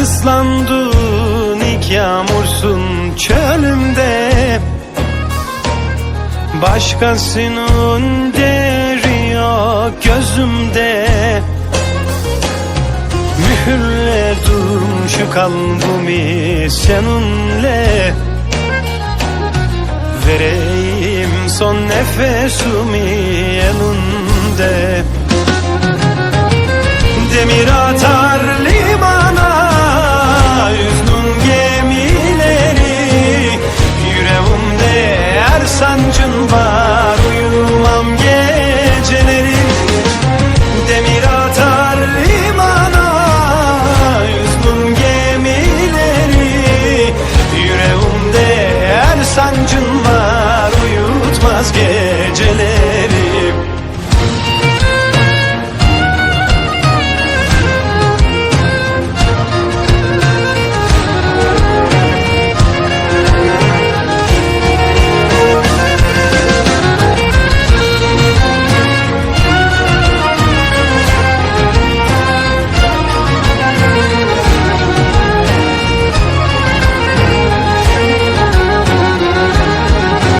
Islandın ilk yağmursun çölümde. Başkasının deri yok gözümde. Mühürledim şu kalbimi seninle. Vereyim son nefesimi elinde sancın var Uyumam geceleri. Demir atar limana Üzgün gemileri. Yüreğimde her sancın